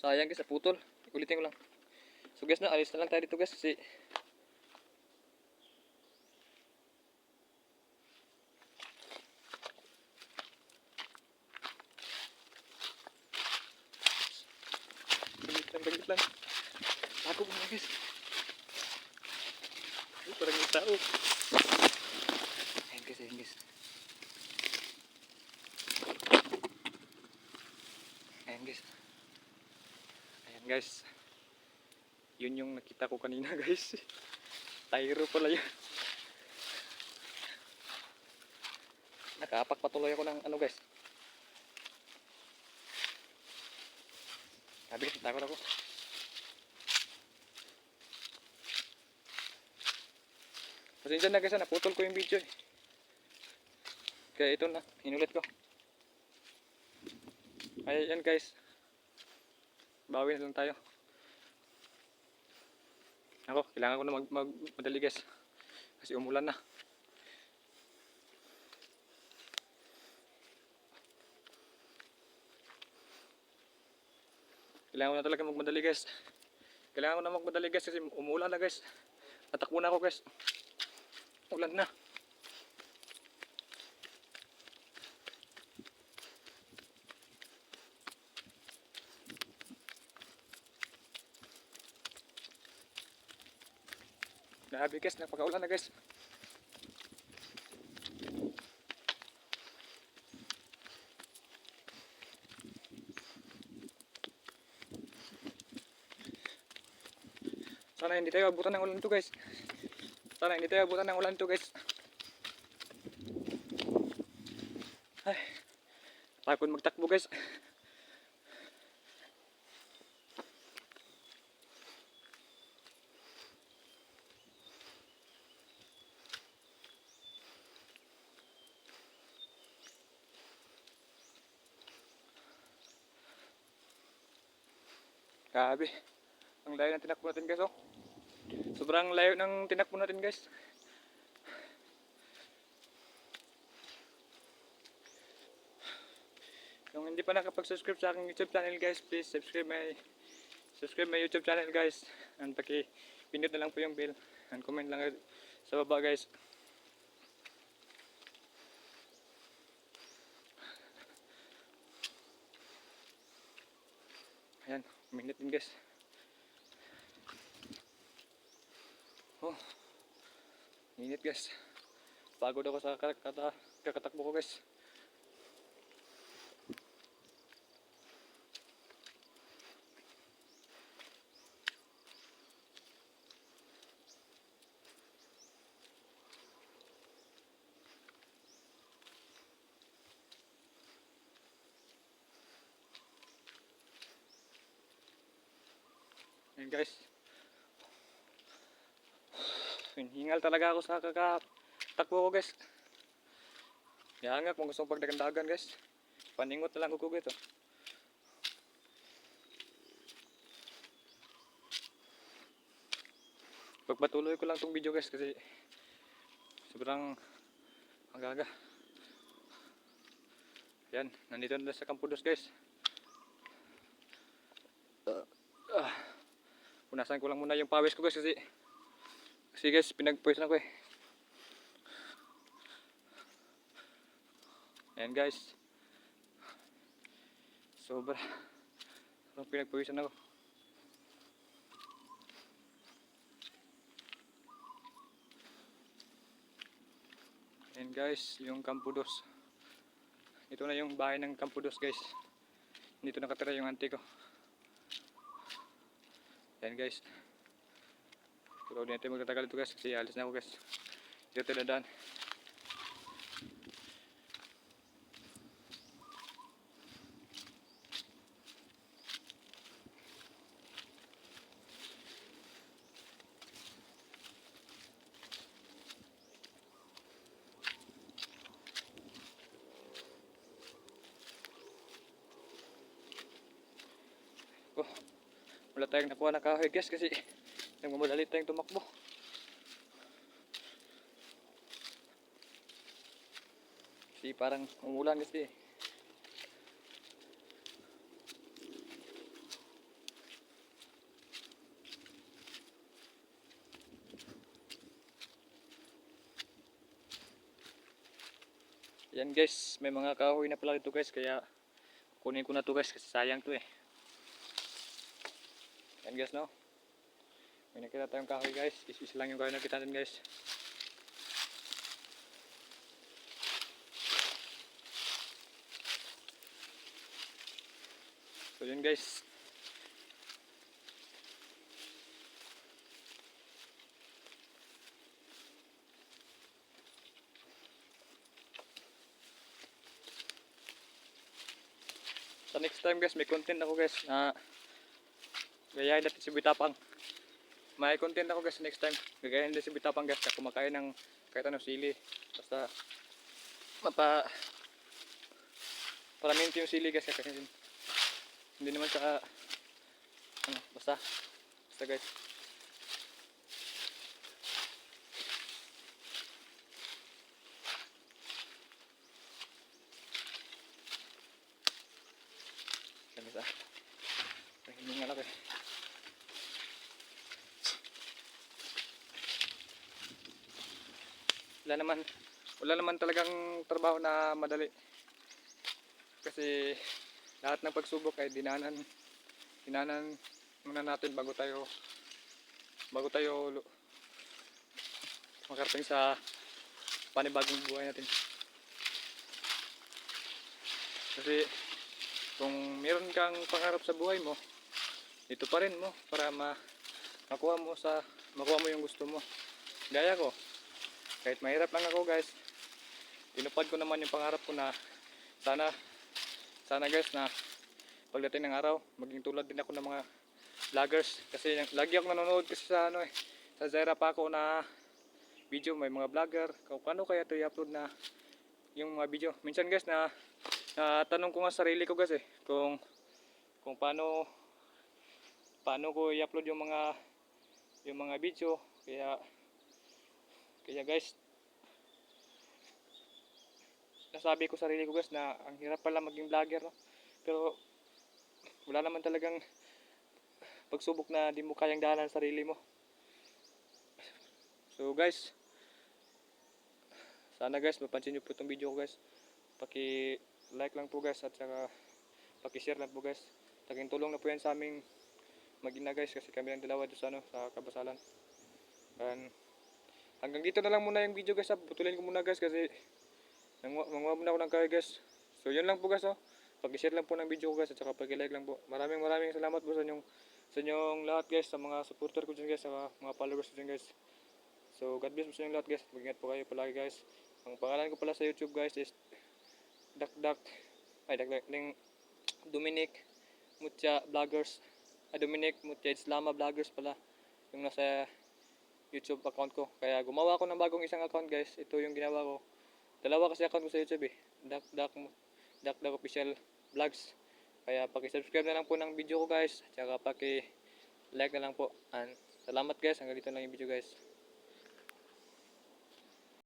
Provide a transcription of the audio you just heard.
sayang guys, naputol. Ulitin ko lang. So guys na, alis na lang tayo dito guys kasi Bagit lang. Ako muna guys. Ay, parang may tao. Ayan guys, ayan guys. Ayan guys. Guys. Yun yung nakita ko kanina guys. Tyro pala yun. Nakaapak patuloy ako ng ano guys. Sabi ko, takot ako. Pasensya na guys, ah, naputol ko yung video eh. Kaya ito na, inulit ko. Ayan guys. Bawi na lang tayo. Ako, kailangan ko na mag, mag madali guys. Kasi umulan na. Kailangan ko na talaga magmadali guys. Kailangan ko na magmadali guys kasi umulan na guys. Tatakbo na ako guys. Ulan na. Grabe guys, napakaulan na guys. Sana hindi tayo abutan ng ulan to guys. Sana hindi tayo abutan ng ulan to guys. Ay, takot magtakbo guys. Grabe. Ang layo ng tinakbo natin guys oh. Sobrang layo ng tinakbo natin guys. Kung hindi pa nakapag-subscribe sa aking YouTube channel guys, please subscribe my subscribe my YouTube channel guys. And paki pindot na lang po yung bell. And comment lang sa baba guys. Ayan, minute din guys. Oh. Init guys. Pagod ako sa kakata, kakatakbo ko guys. Ayan guys. Hingal talaga ako sa kakatakbo ko guys. Kaya nga kung gusto mong pagdagandagan guys. Paningot na lang ko ito. Pagpatuloy ko lang tong video guys kasi sobrang agaga. Yan, nandito na sa Campudos guys. Uh, ah. Punasan ko lang muna yung pawis ko guys kasi kasi guys, pinagpawis na ko eh. Ayan guys. Sobra. Sobrang pinagpawisan ako. Ayan guys, yung Campudos. Ito na yung bahay ng Campudos guys. Dito nakatira yung auntie ko. Ayan guys. Pero hindi natin magtatagal ito guys kasi alis na ako guys. Dito tayo dadaan. wala tayong nakuha ng kahoy guys kasi nagmamadali tayong tumakbo kasi parang umulan kasi eh. Yan guys, may mga kahoy na pala dito guys kaya kunin ko na to guys kasi sayang to eh. Yan guys no. May nakita tayong kahoy guys, is lang yung kahoy nakita natin guys. So yun guys. Sa next time guys, may content ako guys na gayahin natin si Bitapang. May content ako guys next time. Gagayahin natin si Bitapang guys na kumakain ng kahit anong sili. Basta mapa para minti yung sili guys kasi hindi naman sa ano, basta basta guys. Yan isa. Nahihinga lang eh. Wala naman, wala naman talagang trabaho na madali. Kasi lahat ng pagsubok ay dinanan, dinanan muna natin bago tayo, bago tayo makarating sa panibagong buhay natin. Kasi kung meron kang pangarap sa buhay mo, ito pa rin mo para ma makuha mo sa makuha mo yung gusto mo. Gaya ko, kahit mahirap lang ako guys, tinupad ko naman yung pangarap ko na sana sana guys na pagdating ng araw, maging tulad din ako ng mga vloggers. Kasi lagi ako nanonood kasi sa ano eh, sa Zaira pa ako na video, may mga vlogger, kung kaya ito i-upload na yung mga video. Minsan guys na na tanong ko nga sarili ko guys eh kung kung paano paano ko i-upload yung mga yung mga video. Kaya kaya guys nasabi ko sarili ko guys na ang hirap pala maging vlogger no pero wala naman talagang pagsubok na di mo kayang daanan sa sarili mo so guys sana guys mapansin nyo po itong video ko guys paki like lang po guys at saka paki-share lang po guys. Taking tulong na po yan sa aming magina guys kasi kami lang dalawa doon sa ano sa kabasalan. And hanggang dito na lang muna yung video guys. ha. Putulin ko muna guys kasi manguha muna ako ng kaya guys. So yun lang po guys oh. Paki-share lang po ng video ko guys at saka paki-like lang po. Maraming maraming salamat po sa inyong sa inyong lahat guys sa mga supporter ko dyan guys sa mga followers ko dyan guys. So God bless po sa inyong lahat guys. Mag-ingat po kayo palagi guys. Ang pangalan ko pala sa YouTube guys is Dakdak ay Dakdak ng Dominic Mutya Vloggers ah, Dominic Mutya Islama Vloggers pala yung nasa YouTube account ko. Kaya gumawa ako ng bagong isang account guys. Ito yung ginawa ko. Dalawa kasi account ko sa YouTube eh. Dakdak Dakdak Official Vlogs. Kaya paki-subscribe na lang po ng video ko guys. At saka paki like na lang po. And salamat guys. Hanggang dito lang yung video guys